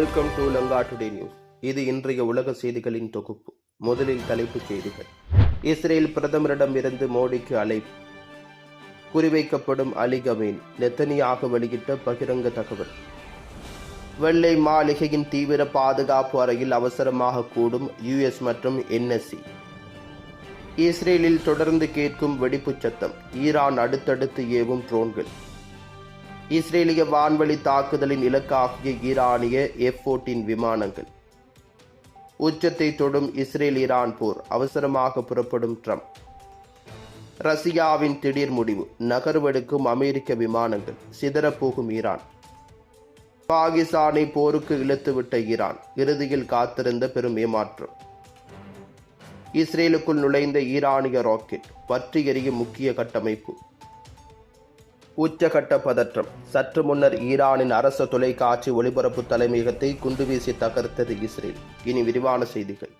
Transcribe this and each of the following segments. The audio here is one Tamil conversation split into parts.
Welcome to Lanka today news இது இன்றைய உலக செய்திகளின் தொகுப்பு. முதலில் தலைப்புச் செய்திகள். இஸ்ரேல் பிரதமரிடம் இருந்து மோடிக்கு அழைப்பு. குறிவைக்கப்படும் அலி கமேன் நெத்தனியாக வெளியிட்ட பகிரங்க தகவல். வெள்ளை மாளிகையின் தீவிர பாதுகாப்பு அறையில் அவசரமாக கூடும் யுஎஸ் மற்றும் என்எஸ்சி. இஸ்ரேலில் தொடர்ந்து கேட்கும் வெடிப்புச் சத்தம். ஈரான் அடுத்தடுத்து ஏவும் ட்ரோன்கள். இஸ்ரேலிய வான்வழி தாக்குதலின் இலக்காகிய ஈரானிய எஃப் போர்டின் விமானங்கள். உச்சத்தை தொடும் இஸ்ரேல் ஈரான் போர் அவசரமாக புறப்படும் ட்ரம்ப். ரஷ்யாவின் திடீர் முடிவு நகர்வெடுக்கும் அமெரிக்க விமானங்கள் சிதறப்போகும் ஈரான். பாகிஸ்தானை போருக்கு இழுத்துவிட்ட ஈரான் இறுதியில் காத்திருந்த பெரும் ஏமாற்றம். இஸ்ரேலுக்குள் நுழைந்த ஈரானிய ராக்கெட் பற்றி எரியும் முக்கிய கட்டமைப்பு. உச்சகட்ட பதற்றம். சற்று முன்னர் ஈரானின் அரச தொலைக்காட்சி ஒளிபரப்பு தலைமையகத்தை குண்டுவீசி தகர்த்தது இஸ்ரேல். இனி விரிவான செய்திகள்.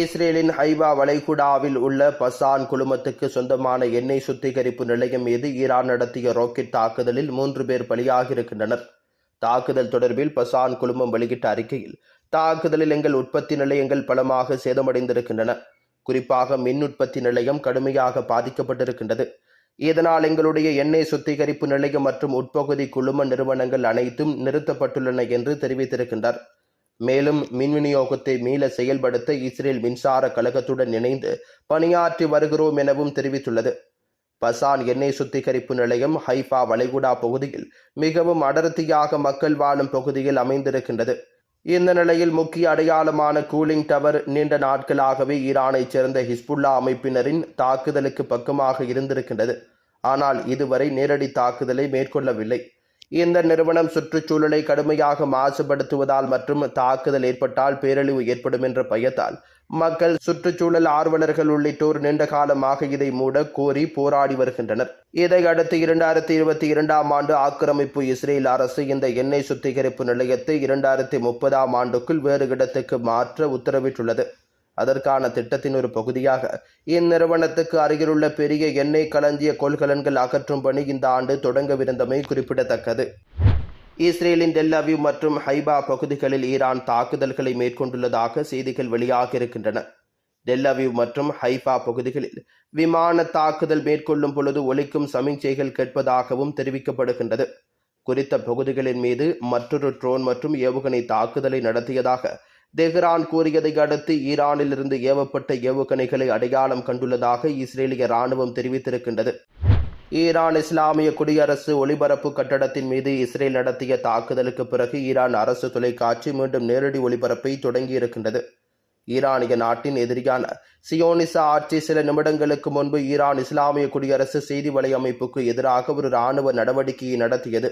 இஸ்ரேலின் ஹைபா வளைகுடாவில் உள்ள பசான் குழுமத்துக்கு சொந்தமான எண்ணெய் சுத்திகரிப்பு நிலையம் மீது ஈரான் நடத்திய ராக்கெட் தாக்குதலில் மூன்று பேர் பலியாகியிருக்கின்றனர். தாக்குதல் தொடர்பில் பசான் குழுமம் வெளியிட்ட அறிக்கையில் தாக்குதலில் எங்கள் உற்பத்தி நிலையங்கள் பலமாக சேதமடைந்திருக்கின்றன. குறிப்பாக மின் உற்பத்தி நிலையம் கடுமையாக பாதிக்கப்பட்டிருக்கின்றது. இதனால் எங்களுடைய எண்ணெய் சுத்திகரிப்பு நிலையம் மற்றும் உட்பகுதி குழும நிறுவனங்கள் அனைத்தும் நிறுத்தப்பட்டுள்ளன என்று தெரிவித்திருக்கின்றார். மேலும் மின் விநியோகத்தை மீள செயல்படுத்த இஸ்ரேல் மின்சார கழகத்துடன் இணைந்து பணியாற்றி வருகிறோம் எனவும் தெரிவித்துள்ளது. பசான் எண்ணெய் சுத்திகரிப்பு நிலையம் ஹைஃபா வளைகுடா பகுதியில் மிகவும் அடர்த்தியாக மக்கள் வாழும் பகுதியில் அமைந்திருக்கின்றது. இந்த நிலையில் முக்கிய அடையாளமான கூலிங் டவர் நீண்ட நாட்களாகவே ஈரானைச் சேர்ந்த ஹிஸ்புல்லா அமைப்பினரின் தாக்குதலுக்கு பக்கமாக இருந்திருக்கின்றது. ஆனால் இதுவரை நேரடி தாக்குதலை மேற்கொள்ளவில்லை. இந்த நிறுவனம் சுற்றுச்சூழலை கடுமையாக மாசுபடுத்துவதால் மற்றும் தாக்குதல் ஏற்பட்டால் பேரழிவு ஏற்படும் என்ற பயத்தால் மக்கள் சுற்றுச்சூழல் ஆர்வலர்கள் உள்ளிட்டோர் நீண்ட காலமாக இதை மூட கோரி போராடி வருகின்றனர். இதையடுத்து இரண்டாயிரத்தி இருபத்தி இரண்டாம் ஆண்டு ஆக்கிரமிப்பு இஸ்ரேல் அரசு இந்த எண்ணெய் சுத்திகரிப்பு நிலையத்தை இரண்டாயிரத்தி முப்பதாம் ஆண்டுக்குள் வேறு இடத்துக்கு மாற்ற உத்தரவிட்டுள்ளது. அதற்கான திட்டத்தின் ஒரு பகுதியாக இந்நிறுவனத்துக்கு அருகிலுள்ள பெரிய எண்ணெய் களஞ்சிய கொள்கலன்கள் அகற்றும் பணி இந்த ஆண்டு தொடங்கவிருந்தமை குறிப்பிடத்தக்கது. இஸ்ரேலின் டெல்லவிவ் மற்றும் ஹைபா பகுதிகளில் ஈரான் தாக்குதல்களை மேற்கொண்டுள்ளதாக செய்திகள் வெளியாகியிருக்கின்றன டெல்லவிவ் மற்றும் ஹைபா பகுதிகளில் விமான தாக்குதல் மேற்கொள்ளும் பொழுது ஒலிக்கும் சமிஞ்சைகள் கேட்பதாகவும் தெரிவிக்கப்படுகின்றது. குறித்த பகுதிகளின் மீது மற்றொரு ட்ரோன் மற்றும் ஏவுகணை தாக்குதலை நடத்தியதாக தெஹ்ரான் கூறியதை அடுத்து ஈரானிலிருந்து ஏவப்பட்ட ஏவுகணைகளை அடையாளம் கண்டுள்ளதாக இஸ்ரேலிய ராணுவம் தெரிவித்திருக்கின்றது. ஈரான் இஸ்லாமிய குடியரசு ஒளிபரப்பு கட்டடத்தின் மீது இஸ்ரேல் நடத்திய தாக்குதலுக்கு பிறகு ஈரான் அரசு தொலைக்காட்சி மீண்டும் நேரடி ஒளிபரப்பை தொடங்கியிருக்கின்றது. ஈரானிய நாட்டின் எதிரியான சியோனிச ஆட்சி சில நிமிடங்களுக்கு முன்பு ஈரான் இஸ்லாமிய குடியரசு செய்தி வலை அமைப்புக்கு எதிராக ஒரு இராணுவ நடவடிக்கையை நடத்தியது.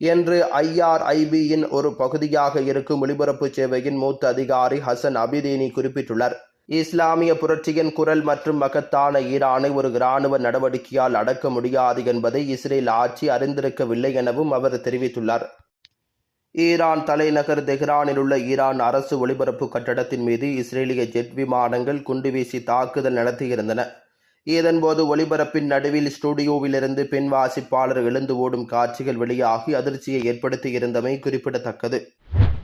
என்று ஐஆர்ஐபியின் ஒரு பகுதியாக இருக்கும் ஒளிபரப்பு சேவையின் மூத்த அதிகாரி ஹசன் அபிதேனி குறிப்பிட்டுள்ளார். இஸ்லாமிய புரட்சியின் குரல் மற்றும் மகத்தான ஈரானை ஒரு இராணுவ நடவடிக்கையால் அடக்க முடியாது என்பதை இஸ்ரேல் ஆட்சி அறிந்திருக்கவில்லை எனவும் அவர் தெரிவித்துள்ளார். ஈரான் தலைநகர் தெஹ்ரானில் உள்ள ஈரான் அரசு ஒளிபரப்பு கட்டடத்தின் மீது இஸ்ரேலிய ஜெட் விமானங்கள் குண்டுவீசி தாக்குதல் நடத்தியிருந்தன. இதன்போது ஒளிபரப்பின் நடுவில் ஸ்டுடியோவிலிருந்து பெண் வாசிப்பாளர் எழுந்து ஓடும் காட்சிகள் வெளியாகி அதிர்ச்சியை ஏற்படுத்தியிருந்தமை குறிப்பிடத்தக்கது.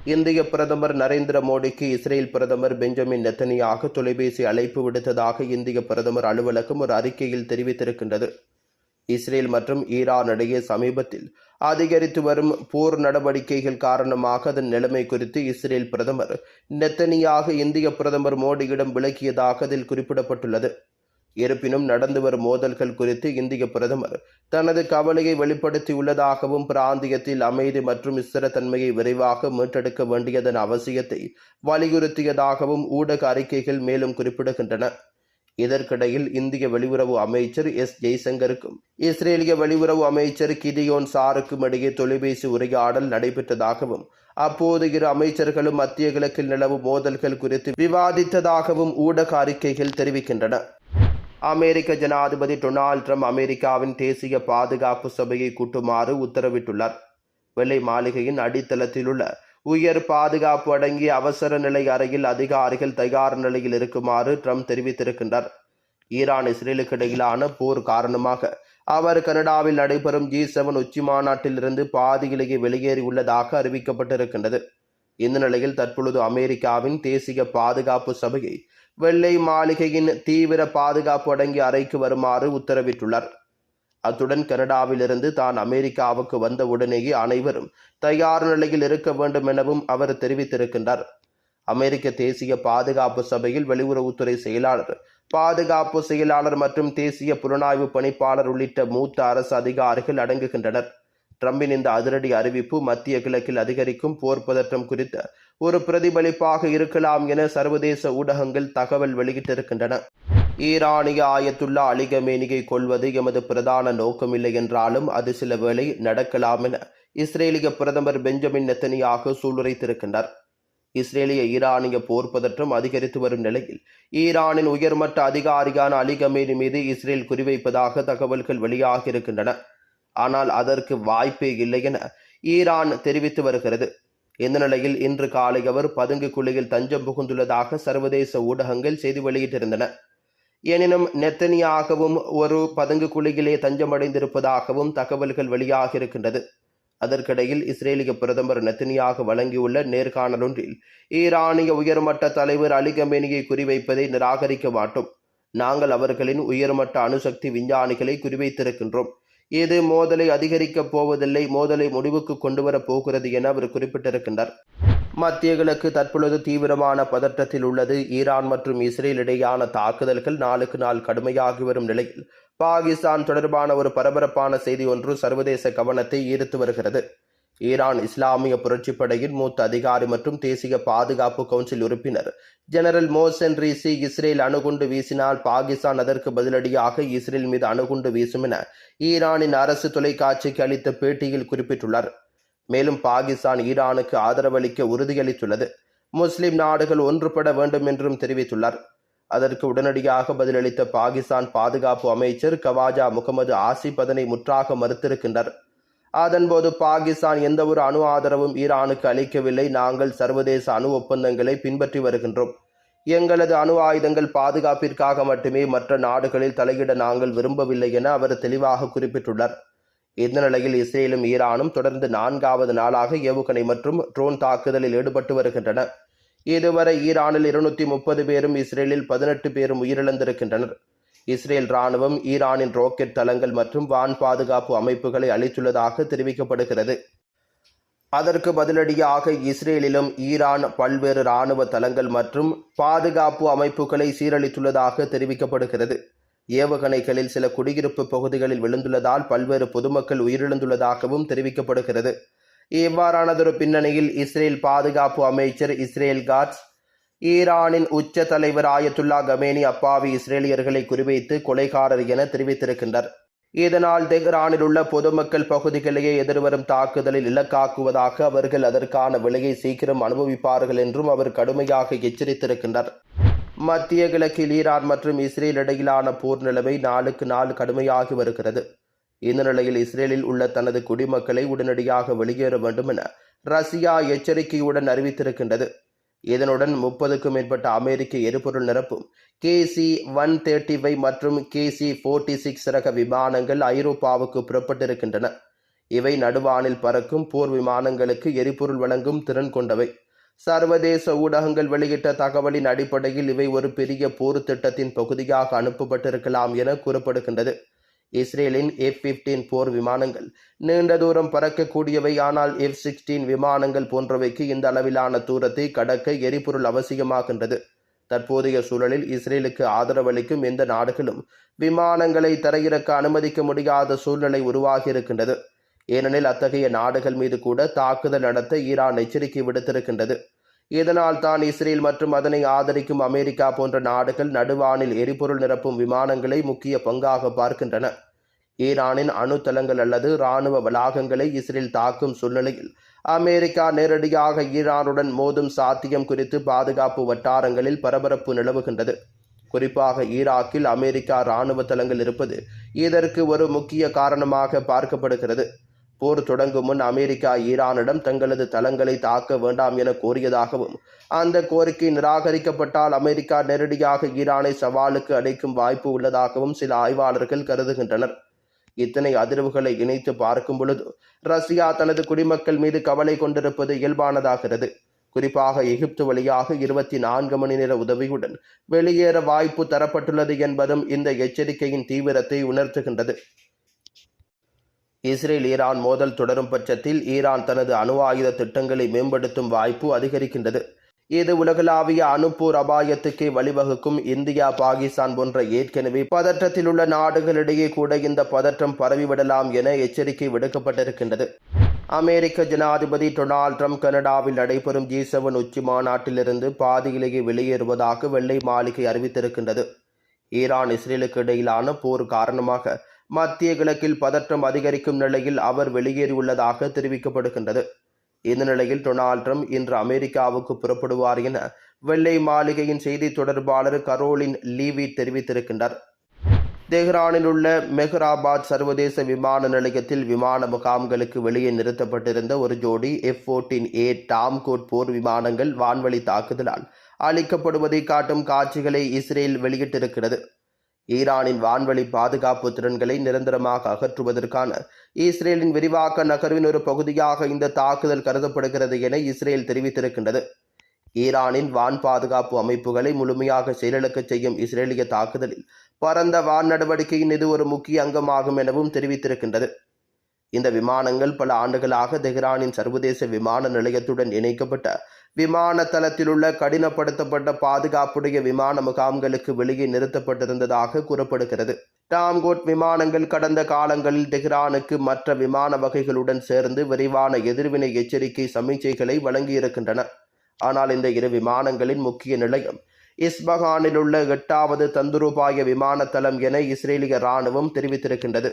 இந்திய பிரதமர் நரேந்திர மோடிக்கு இஸ்ரேல் பிரதமர் பெஞ்சமின் நெத்தனியாக தொலைபேசி அழைப்பு விடுத்ததாக இந்திய பிரதமர் அலுவலகம் ஒரு அறிக்கையில் தெரிவித்திருக்கின்றது. இஸ்ரேல் மற்றும் ஈரான் இடையே சமீபத்தில் அதிகரித்து வரும் போர் நடவடிக்கைகள் காரணமாக அதன் நிலைமை குறித்து இஸ்ரேல் பிரதமர் நெத்தனியாக இந்திய பிரதமர் மோடியிடம் விளக்கியதாக அதில் குறிப்பிடப்பட்டுள்ளது. இருப்பினும் நடந்து வரும் மோதல்கள் குறித்து இந்திய பிரதமர் தனது கவலையை வெளிப்படுத்தியுள்ளதாகவும் பிராந்தியத்தில் அமைதி மற்றும் ஸ்திரத்தன்மையை விரைவாக மீட்டெடுக்க வேண்டியதன் அவசியத்தை வலியுறுத்தியதாகவும் ஊடக அறிக்கைகள் மேலும் குறிப்பிடுகின்றன. இதற்கிடையில் இந்திய வெளியுறவு அமைச்சர் எஸ். ஜெய்சங்கருக்கும் இஸ்ரேலிய வெளியுறவு அமைச்சர் கிதியோன் சாருக்கும் இடையே தொலைபேசி உரையாடல் நடைபெற்றதாகவும் அப்போது இரு அமைச்சர்களும் மத்திய கிழக்கில் நிலவும் மோதல்கள் குறித்து விவாதித்ததாகவும் ஊடக அறிக்கைகள் தெரிவிக்கின்றன. அமெரிக்க ஜனாதிபதி டொனால்ட் ட்ரம்ப் அமெரிக்காவின் தேசிய பாதுகாப்பு சபையை கூட்டுமாறு உத்தரவிட்டுள்ளார். வெள்ளை மாளிகையின் அடித்தளத்திலுள்ள உயர் பாதுகாப்பு அடங்கிய அவசர நிலை அறையில் அதிகாரிகள் தயார் நிலையில் இருக்குமாறு ட்ரம்ப் தெரிவித்திருக்கின்றார். ஈரான் இஸ்ரேலுக்கு இடையிலான போர் காரணமாக அவர் கனடாவில் நடைபெறும் ஜி செவன் உச்சி மாநாட்டிலிருந்து பாதியிலேயே வெளியேறியுள்ளதாக அறிவிக்கப்பட்டிருக்கின்றது. இந்த நிலையில் தற்பொழுது அமெரிக்காவின் தேசிய பாதுகாப்பு சபையை வெள்ளை மாளிகையின் தீவிர பாதுகாப்பு அடங்கிய அறைக்கு வருமாறு உத்தரவிட்டுள்ளார். அத்துடன் கனடாவிலிருந்து தான் அமெரிக்காவுக்கு வந்த உடனேயே அனைவரும் தயார் நிலையில் இருக்க வேண்டும் எனவும் அவர் தெரிவித்திருக்கின்றார். அமெரிக்க தேசிய பாதுகாப்பு சபையில் வெளியுறவுத்துறை செயலாளர் பாதுகாப்பு செயலாளர் மற்றும் தேசிய புலனாய்வு பணிப்பாளர் உள்ளிட்ட மூத்த அரசு அதிகாரிகள் அடங்குகின்றனர். ட்ரம்பின் இந்த அதிரடி அறிவிப்பு மத்திய கிழக்கில் அதிகரிக்கும் போர் பதற்றம் குறித்த ஒரு பிரதிபலிப்பாக இருக்கலாம் என சர்வதேச ஊடகங்கள் தகவல் வெளியிட்டிருக்கின்றன. ஈரானிய ஆயத்துல்லா அலிகமேனியை கொள்வது எமது பிரதான நோக்கமில்லை என்றாலும் அது சில வேளை நடக்கலாம் என இஸ்ரேலிய பிரதமர் பெஞ்சமின் நெத்தனியாக சூளுரைத்திருக்கின்றார். இஸ்ரேலிய ஈரானிய போர் பதற்றம் அதிகரித்து வரும் நிலையில் ஈரானின் உயர்மட்ட அதிகாரியான அலிகமேனி மீது இஸ்ரேல் குறிவைப்பதாக தகவல்கள் வெளியாகியிருக்கின்றன. ஆனால் அதற்கு வாய்ப்பே இல்லை என ஈரான் தெரிவித்து வருகிறது. இந்த நிலையில் இன்று காலை அவர் பதுங்கு குழியில் தஞ்சம் புகுந்துள்ளதாக சர்வதேச ஊடகங்கள் செய்தி வெளியிட்டிருந்தன. எனினும் நெத்தனியாகவும் ஒரு பதுங்கு குழியிலே தஞ்சமடைந்திருப்பதாகவும் தகவல்கள் வெளியாக இருக்கின்றது அதற்கிடையில் இஸ்ரேலிய பிரதமர் நெத்தனியாக வழங்கியுள்ள நேர்காணலொன்றில் ஈரானிய உயர்மட்ட தலைவர் அலி கமேனியை குறிவைப்பதை நிராகரிக்க மாட்டோம். நாங்கள் அவர்களின் உயர்மட்ட அணுசக்தி விஞ்ஞானிகளை குறிவைத்திருக்கின்றோம். இது மோதலை அதிகரிக்கப் போவதில்லை மோதலை முடிவுக்கு கொண்டு வரப் போகிறது என அவர் குறிப்பிட்டிருக்கின்றார். மத்திய கிழக்கு தற்பொழுது தீவிரமான பதற்றத்தில் உள்ளது. ஈரான் மற்றும் இஸ்ரேல் இடையான தாக்குதல்கள் நாளுக்கு நாள் கடுமையாகி வரும் நிலையில் பாகிஸ்தான் தொடர்பான ஒரு பரபரப்பான செய்தி ஒன்று சர்வதேச கவனத்தை ஈர்த்து வருகிறது. ஈரான் இஸ்லாமிய புரட்சிப்படையின் மூத்த அதிகாரி மற்றும் தேசிய பாதுகாப்பு கவுன்சில் உறுப்பினர். ஜெனரல் மோசன் ரீசி இஸ்ரேல் அணுகுண்டு வீசினால் பாகிஸ்தான் அதற்கு பதிலடியாக இஸ்ரேல் மீது அணுகுண்டு வீசும் என ஈரானின் அரசு தொலைக்காட்சிக்கு அளித்த பேட்டியில் குறிப்பிட்டுள்ளார். மேலும் பாகிஸ்தான் ஈரானுக்கு ஆதரவளிக்க உறுதியளித்துள்ளது. முஸ்லிம் நாடுகள் ஒன்றுபட வேண்டும் என்றும் தெரிவித்துள்ளார். அதற்கு உடனடியாக பதிலளித்த பாகிஸ்தான் பாதுகாப்பு அமைச்சர் கவாஜா முகமது ஆசிப் அதனை முற்றாக மறுத்திருக்கின்றார். அதன்போது பாகிஸ்தான் எந்தவொரு அணு ஆதரவும் ஈரானுக்கு அளிக்கவில்லை. நாங்கள் சர்வதேச அணு ஒப்பந்தங்களை பின்பற்றி வருகின்றோம். எங்களது அணு ஆயுதங்கள் பாதுகாப்பிற்காக மட்டுமே மற்ற நாடுகளில் தலையிட நாங்கள் விரும்பவில்லை என அவர் தெளிவாக குறிப்பிட்டுள்ளார். இந்த நிலையில் இஸ்ரேலும் ஈரானும் தொடர்ந்து நான்காவது நாளாக ஏவுகணை மற்றும் ட்ரோன் தாக்குதலில் ஈடுபட்டு வருகின்றன. இதுவரை ஈரானில் இருநூத்தி முப்பது பேரும் இஸ்ரேலில் பதினெட்டு பேரும் உயிரிழந்திருக்கின்றனர். இஸ்ரேல் ராணுவம் ஈரானின் ராக்கெட் தளங்கள் மற்றும் வான் பாதுகாப்பு அமைப்புகளை அளித்துள்ளதாக தெரிவிக்கப்படுகிறது. அதற்கு பதிலடியாக இஸ்ரேலிலும் ஈரான் பல்வேறு ராணுவ தளங்கள் மற்றும் பாதுகாப்பு அமைப்புகளை சீரழித்துள்ளதாக தெரிவிக்கப்படுகிறது. ஏவுகணைகளில் சில குடியிருப்பு பகுதிகளில் விழுந்துள்ளதால் பல்வேறு பொதுமக்கள் உயிரிழந்துள்ளதாகவும் தெரிவிக்கப்படுகிறது. இவ்வாறானதொரு பின்னணியில் இஸ்ரேல் பாதுகாப்பு அமைச்சர் இஸ்ரேல் காட்ஸ் ஈரானின் உச்ச தலைவர் ஆயத்துல்லா கமேனி அப்பாவி இஸ்ரேலியர்களை குறிவைத்து கொலைகாரர் என தெரிவித்திருக்கின்றார் இதனால் தெஹ்ரானில் உள்ள பொதுமக்கள் பகுதிகளையே எதிர்வரும் தாக்குதலில் இலக்காக்குவதாக அவர்கள் அதற்கான விலையை சீக்கிரம் அனுபவிப்பார்கள் என்றும் அவர் கடுமையாக எச்சரித்திருக்கின்றார் மத்திய கிழக்கில் ஈரான் மற்றும் இஸ்ரேல் இடையிலான போர் நிலைமை நாளுக்கு நாள் கடுமையாகி வருகிறது. இந்த நிலையில் இஸ்ரேலில் உள்ள தனது குடிமக்களை உடனடியாக வெளியேற வேண்டும் என ரஷ்யா எச்சரிக்கையுடன் அறிவித்திருக்கின்றது. இதனுடன் முப்பதுக்கும் மேற்பட்ட அமெரிக்க எரிபொருள் நிரப்பும். கேசி ஒன் தேர்ட்டி ஃபைவ் மற்றும் கேசி ஃபோர்ட்டி சிக்ஸ் ரக விமானங்கள் ஐரோப்பாவுக்கு புறப்பட்டிருக்கின்றன. இவை நடுவானில் பறக்கும் போர் விமானங்களுக்கு எரிபொருள் வழங்கும் திறன் கொண்டவை. சர்வதேச ஊடகங்கள் வெளியிட்ட தகவலின் அடிப்படையில் இவை ஒரு பெரிய போர் திட்டத்தின் பகுதியாக அனுப்பப்பட்டிருக்கலாம் என கூறப்படுகின்றது. இஸ்ரேலின் எஃப் பிப்டீன் போர் விமானங்கள். நீண்ட தூரம் பறக்கக்கூடியவை ஆனால் எஃப் சிக்ஸ்டீன் விமானங்கள் போன்றவைக்கு இந்த அளவிலான தூரத்தை கடக்க எரிபொருள் அவசியமாகின்றது. தற்போதைய சூழலில் இஸ்ரேலுக்கு ஆதரவளிக்கும் எந்த நாடுகளும் விமானங்களை தரையிறக்க அனுமதிக்க முடியாத சூழ்நிலை உருவாகியிருக்கின்றது. ஏனெனில் அத்தகைய நாடுகள் மீது கூட தாக்குதல் நடத்த ஈரான் எச்சரிக்கை விடுத்திருக்கின்றது. இதனால் தான் இஸ்ரேல் மற்றும் அதனை ஆதரிக்கும் அமெரிக்கா போன்ற நாடுகள் நடுவானில் எரிபொருள் நிரப்பும் விமானங்களை முக்கிய பங்காக பார்க்கின்றன. ஈரானின் அணுத்தலங்கள் அல்லது இராணுவ வளாகங்களை இஸ்ரேல் தாக்கும் சூழ்நிலையில் அமெரிக்கா நேரடியாக ஈரானுடன் மோதும் சாத்தியம் குறித்து பாதுகாப்பு வட்டாரங்களில் பரபரப்பு நிலவுகின்றது. குறிப்பாக ஈராக்கில் அமெரிக்கா இராணுவ தளங்கள் இருப்பது இதற்கு ஒரு முக்கிய காரணமாக பார்க்கப்படுகிறது. போர் தொடங்கும் முன் அமெரிக்கா ஈரானிடம் தங்களது தளங்களை தாக்க வேண்டாம் என கோரியதாகவும் அந்த கோரிக்கை நிராகரிக்கப்பட்டால் அமெரிக்கா நேரடியாக ஈரானை சவாலுக்கு அடைக்கும் வாய்ப்பு உள்ளதாகவும் சில ஆய்வாளர்கள் கருதுகின்றனர். இத்தனை அதிர்வுகளை இணைத்து பார்க்கும் பொழுது ரஷ்யா தனது குடிமக்கள் மீது கவலை கொண்டிருப்பது இயல்பானதாகிறது. குறிப்பாக எகிப்து வழியாக இருபத்தி நான்கு மணி நேர உதவியுடன் வெளியேற வாய்ப்பு தரப்பட்டுள்ளது என்பதும் இந்த எச்சரிக்கையின் தீவிரத்தை உணர்த்துகின்றது. இஸ்ரேல் ஈரான் மோதல் தொடரும் பட்சத்தில் ஈரான் தனது அணு ஆயுத திட்டங்களை மேம்படுத்தும் வாய்ப்பு அதிகரிக்கின்றது. இது உலகளாவிய அணுப்போர் அபாயத்துக்கு வழிவகுக்கும் இந்தியா பாகிஸ்தான் போன்ற ஏற்கனவே பதற்றத்தில் உள்ள நாடுகளிடையே கூட இந்த பதற்றம் பரவிவிடலாம் என எச்சரிக்கை விடுக்கப்பட்டிருக்கின்றது. அமெரிக்க ஜனாதிபதி டொனால்ட் ட்ரம்ப் கனடாவில் நடைபெறும் ஜி செவன் உச்சி மாநாட்டிலிருந்து பாதியிலேயே வெளியேறுவதாக வெள்ளை மாளிகை அறிவித்திருக்கின்றது. ஈரான் இஸ்ரேலுக்கு இடையிலான போர் காரணமாக மத்திய கிழக்கில் பதற்றம் அதிகரிக்கும் நிலையில் அவர் வெளியேறியுள்ளதாக தெரிவிக்கப்படுகின்றது. இந்த நிலையில் டொனால்ட் ட்ரம்ப் இன்று அமெரிக்காவுக்கு புறப்படுவார் என வெள்ளை மாளிகையின் செய்தி தொடர்பாளர் கரோலின் லீவி தெரிவித்திருக்கின்றார். தெஹ்ரானில் உள்ள மெஹ்ராபாத் சர்வதேச விமான நிலையத்தில் விமான முகாம்களுக்கு வெளியே நிறுத்தப்பட்டிருந்த ஒரு ஜோடி எஃப் ஃபோர்டீன் ஏ டாம்கோட் போர் விமானங்கள் வான்வழி தாக்குதலால் அளிக்கப்படுவதை காட்டும் காட்சிகளை இஸ்ரேல் வெளியிட்டிருக்கிறது. ஈரானின் வான்வழி பாதுகாப்பு திறன்களை நிரந்தரமாக அகற்றுவதற்கான இஸ்ரேலின் விரிவாக்க நகர்வின் ஒரு பகுதியாக இந்த தாக்குதல் கருதப்படுகிறது என இஸ்ரேல் தெரிவித்திருக்கின்றது. ஈரானின் வான் பாதுகாப்பு அமைப்புகளை முழுமையாக செயலிழக்கச் செய்யும் இஸ்ரேலிய தாக்குதலில் பரந்த வான் நடவடிக்கையின் இது ஒரு முக்கிய அங்கமாகும் எனவும் தெரிவித்திருக்கின்றது. இந்த விமானங்கள் பல ஆண்டுகளாக தெஹ்ரானின் சர்வதேச விமான நிலையத்துடன் இணைக்கப்பட்ட விமான தளத்தில் உள்ள கடினப்படுத்தப்பட்ட பாதுகாப்புடைய விமான முகாம்களுக்கு வெளியே நிறுத்தப்பட்டிருந்ததாக கூறப்படுகிறது. டாம்கோட் விமானங்கள் கடந்த காலங்களில் தெஹ்ரானுக்கு மற்ற விமான வகைகளுடன் சேர்ந்து விரைவான எதிர்வினை எச்சரிக்கை சமிச்சைகளை வழங்கியிருக்கின்றன. ஆனால் இந்த இரு விமானங்களின் முக்கிய நிலையம் இஸ்பஹானில் உள்ள எட்டாவது தந்துருபாய விமான தளம் என இஸ்ரேலிய ராணுவம் தெரிவித்திருக்கின்றது.